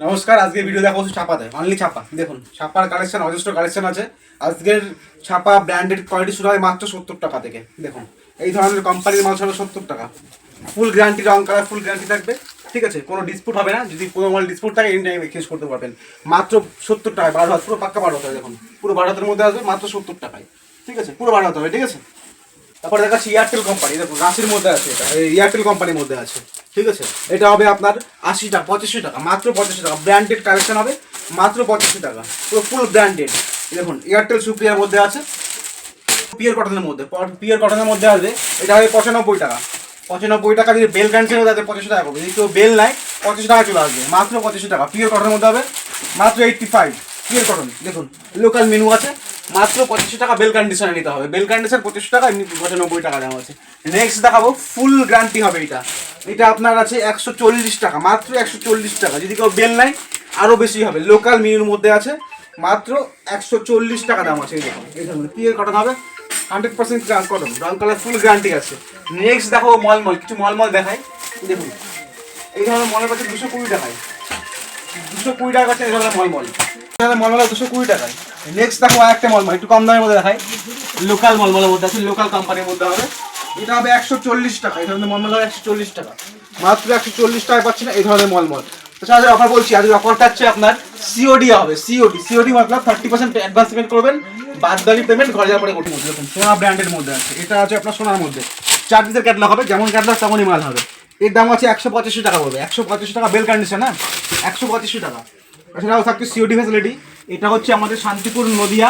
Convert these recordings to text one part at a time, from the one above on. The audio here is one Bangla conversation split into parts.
নমস্কার আজকে ভিডিও দেখো ছাপাতে। অনলি ছাপা, দেখুন, ছাপার কালেকশন অজস্র কালেকশন আছে। আজকের ছাপা ব্র্যান্ডেড কোয়ালিটি শুরু হয় মাত্র সত্তর টাকা থেকে, দেখুন। এই ধরনের কোম্পানির মাল ছাড়া সত্তর টাকা। ফুল গ্যারান্টি রং কালার ফুল গ্যারান্টি থাকবে, ঠিক আছে? কোনো ডিসপুট হবে না, যদি কোনো মাল ডিসপুট থাকে এনি টাইম এক্সচেঞ্জ করতে পারবেন। মাত্র সত্তর টাকায়, বারো হাত পুরো পাক্কা বারো হাতে দেখুন। পুরো বারো হাতের মধ্যে আসবে মাত্র সত্তর টাকায়, ঠিক আছে? পুরো বারো হাতে হবে, ঠিক আছে? তারপরে দেখাচ্ছি এয়ারটেল কোম্পানি দেখুন, রাশির মধ্যে আছে এটা, এই এয়ারটেল কোম্পানির মধ্যে আছে। ঠিক আছে? এটা হবে আপনার আশি টাকা, পঁচাশি টাকা, মাত্র পঁচাশি টাকা। ব্র্যান্ডেড কালেকশন হবে, মাত্র পঁচাশি টাকা। পুরো ফুল ব্র্যান্ডেড দেখুন এয়ারটেল সুপ্রিয়ার মধ্যে আছে। পিয়ার কটনের মধ্যে পিয়ার কটনের মধ্যে আসবে। এটা হবে পঁচানব্বই টাকা। পঁচানব্বই টাকা যদি বেল ক্যান্সেল হয় তাদের পঁচাশি টাকা করবে। যদি কেউ বেল নাই পঁচিশ টাকা চলে আসবে। মাত্র পঁচাশি টাকা। পিওর কটনের মধ্যে হবে, মাত্র এইটটি ফাইভ পিওর কটন দেখুন লোকাল মেনু আছে। মাত্র পঁচিশশো টাকা বেল কন্ডিশনে নিতে হবে। বেল কন্ডিশন পঁচিশশো টাকা, এমনি পঁচানব্বই টাকা দাম আছে। নেক্সট দেখাবো ফুল গ্যারান্টি হবে এটা। এটা আপনার আছে একশো চল্লিশ টাকা, মাত্র একশো চল্লিশ টাকা। যদি কেউ বেল নাই আরও বেশি হবে। লোকাল মেনুর মধ্যে আছে মাত্র একশো চল্লিশ টাকা দাম আছে, এই দেখুন। এই পিওর কটন হবে। হান্ড্রেড পার্সেন্ট কটন রং কালার ফুল গ্যারান্টি আছে। নেক্সট দেখো মলমল, কিছু মলমল দেখাই। দেখুন, এই ধরনের মলের পাচ্ছে দুশো কুড়ি টাকায়। দুশো কুড়ি টাকা আছে, এই ধরনের মলমল। মলমল দুশো কুড়ি টাকায়। নেক্সট দেখো একটা মলমল, একটু কম দামের মধ্যে দেখাই। লোকাল মলমলের মধ্যে আছে লোকাল কোম্পানির মধ্যে হবে। এটা হবে একশো চল্লিশ টাকা, এই ধরনের মলমল হবে একশো চল্লিশ টাকা। মাত্র একশো চল্লিশ টাকায় পাচ্ছি না, এই ধরনের মলমল। তাছাড়া আজকে অফার বলছি, আজকে অফারটা হচ্ছে আপনার সিওডি হবে সিওডি সিওডি মতলব থার্টি পার্সেন্ট অ্যাডভান্স পেমেন্ট করবেন বাদ বাকি পেমেন্ট ঘরে যাওয়ার পরে হবে দেখুন, সোনা ব্র্যান্ডের মধ্যে আছে, এটা আছে আপনার সোনার মধ্যে। চার পিসের ক্যাটলগ হবে, যেমন ক্যাটলগ তেমনই মাল হবে। এর দাম আছে একশো পঁচাশি টাকা পড়বে একশো পঁচাশি টাকা বেল কন্ডিশন হ্যাঁ? একশো পঁচাশি টাকা। এছাড়াও থাকছে সিওডি ফ্যাসিলিটি এটা হচ্ছে আমাদের শান্তিপুর নদিয়া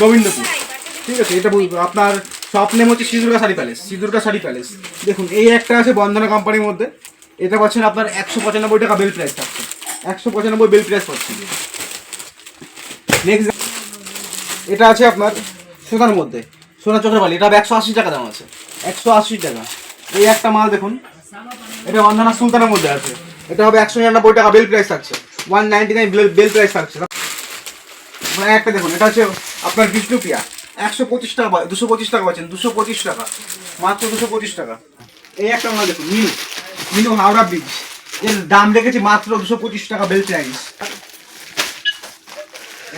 গোবিন্দপুর। ঠিক আছে, এটা আপনার শপ নেম হচ্ছে সিঁদুর্গা শাড়ি প্যালেস সিঁদুর্গা শাড়ি প্যালেস দেখুন, এই একটা আছে বন্ধনা কোম্পানির মধ্যে। এটা পাচ্ছেন আপনার একশো পঁচানব্বই টাকা বেল প্রাইস থাকছে। একশো পঁচানব্বই বেল প্রাইস পাচ্ছেন নেক্সট এটা আছে আপনার সোনার মধ্যে সোনা চোখের বালি এটা একশো আশি টাকা দাম আছে। একশো আশি টাকা। এই একটা মাল দেখুন, এটা বন্ধনা সুলতানের মধ্যে আছে। এটা হবে একশো নিরানব্বই টাকা বেল প্রাইস থাকছে। ওয়ান নাইনটি নাইন বেল প্রাইস থাকছে। মানে একটা দেখুন, এটা হচ্ছে আপনার বিষ্ণুপ্রিয়া একশো পঁচিশ টাকা দুশো পঁচিশ টাকা পাচ্ছেন, দুশো পঁচিশ টাকা, মাত্র দুশো পঁচিশ টাকা। এই একটা মাল দেখুন, মিনু মিনু হাওড়া ব্রিজের দাম রেখেছি মাত্র দুশো পঁচিশ টাকা বেল প্রাইস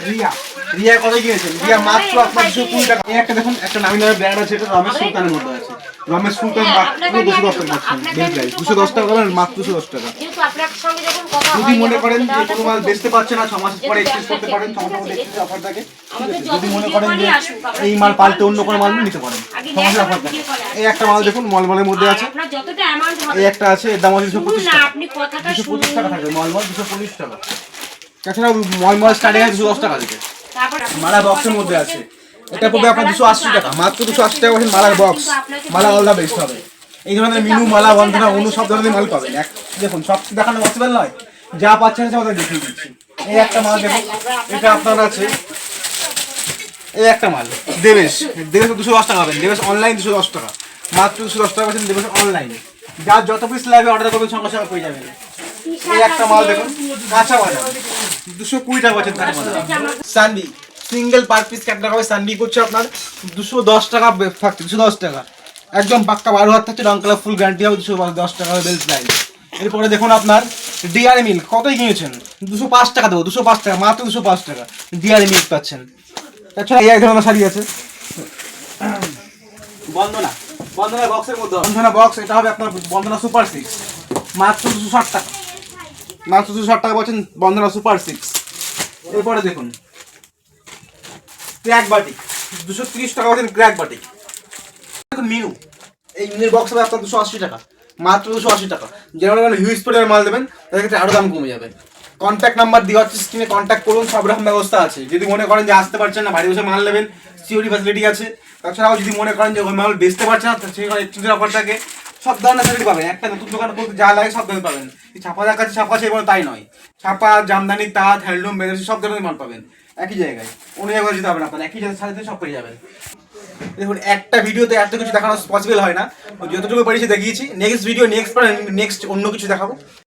রিয়া। রিয়া কত গিয়েছেন রিয়া মাত্র আপনার দুশো কুড়ি টাকা। একটা দেখুন একটা নামি নামের ব্র্যান্ড আছে এটা রমেশ সুলতানের মধ্যে আছে। রমেশ সুলতান মাত্র দুশো দশ টাকা পাচ্ছেন দুশো দশ টাকা পাবেন মাত্র দুশো দশ টাকা। যদি মনে করেন যে কোনো মাল। বেচতে পারছে না ছ মাস পরে এক্সচেঞ্জ করতে পারেন ছ মাসের মধ্যে এক্সচেঞ্জ অফার থাকে। যদি মনে করেন যে এই মাল পাল্টে অন্য কোনো মাল নিতে পারেন। ছ মাসের অফার থাকে এই একটা মাল দেখুন মলমলের মধ্যে আছে। এই একটা আছে এর দাম আছে দুশো পঁচিশ টাকা। দুশো পঁচিশ টাকা থাকবে মলমল দুশো পঁচিশ টাকা। স্টার্টিং আছে দুশো দশ টাকা বক্সের মধ্যে আছে। এটা পড়বে আপনার দুশো আশি টাকা, মাত্র দুশো টাকা বক্স এই ধরনের মিনু মালা বন্ধনা অনু সব ধরনের মাল পাবেন। এক দেখুন, সব দেখানো নয়। যা পাচ্ছেন এই একটা মাল দেখুন। এটা আপনার আছে। এই একটা মাল, দেবেশ। দেবেশ দুশো টাকা পাবেন। দেবেশ অনলাইন দুশো দশ টাকা। মাত্র দুশো দশ টাকা দেবেশ অনলাইনে যার যত পিস লাগবে অর্ডার করবেন, সঙ্গে সঙ্গে পেয়ে যাবেন। এই একটা মাল দেখুন, কাঁচা বাজার। দুশো কুড়ি টাকা পাচ্ছেন সানবি সিঙ্গেল পার পিস ক্যাটলগ হবে সানবি করছে আপনার দুশো দশ টাকা থাকছে দুশো দশ টাকা। একদম পাক্কা বারো হাত থাকছে রং কালার ফুল গ্যারান্টি হবে দুশো দশ টাকা হবে বেল প্রাইস এরপরে দেখুন আপনার ডিআরএ মিল্ক কতই কিনেছেন? দুশো পাঁচ টাকা দেবো দুশো পাঁচ টাকা মাত্র দুশো পাঁচ টাকা ডিআরএ মিল্ক পাচ্ছেন। তাছাড়া এই এক ধরনের শাড়ি আছে। বন্দনা বন্দনা বক্সের মধ্যে বন্দনা বক্স এটা হবে আপনার বন্দনা সুপার সিক্স মাত্র দুশো ষাট টাকা। মাত্র দুশো ষাট টাকা পাচ্ছেন বন্দনা সুপার সিক্স। এরপরে দেখুন, ক্র্যাক বাটি দুশো তিরিশ টাকা পাচ্ছেন ক্র্যাক বাটি দেখুন মিনু, এই মিনুর বক্স হবে আপনার দুশো আশি টাকা, মাত্র দুশো আশি টাকা। যেমন মানে হিউজ পরিমাণের মাল দেবেন তাদের ক্ষেত্রে আরও দাম কমে যাবে। কন্ট্যাক্ট নাম্বার দেওয়া হচ্ছে স্ক্রিনে কন্ট্যাক্ট করুন, সব রকম ব্যবস্থা আছে। যদি মনে করেন যে আসতে পারছেন না, বাড়ি বসে মাল নেবেন সিওরি ফ্যাসিলিটি আছে। তাছাড়াও যদি মনে করেন যে মাল বেচতে পারছেন না সেখানে এক্সচেঞ্জের অফার থাকে সব ধরনের শাড়ি পাবেন। একটা নতুন দোকান বলতে যা লাগে সব ধরনের পাবেন। ছাপা দেখা ছাপা সেই বলে তাই নয়। ছাপা, জামদানি, তাঁত, হ্যান্ডলুম, বেনারসি, সব ধরনের মাল পাবেন। একই জায়গায়। অন্য জায়গায় যেতে হবে না আপনার। একই জায়গায় সাথে সব পেয়ে যাবেন। দেখুন, একটা ভিডিওতে এত কিছু দেখানো পসিবল হয় না। যতটুকু পারিছি দেখিয়েছি। নেক্সট ভিডিও নেক্সট নেক্সট অন্য কিছু দেখাবো।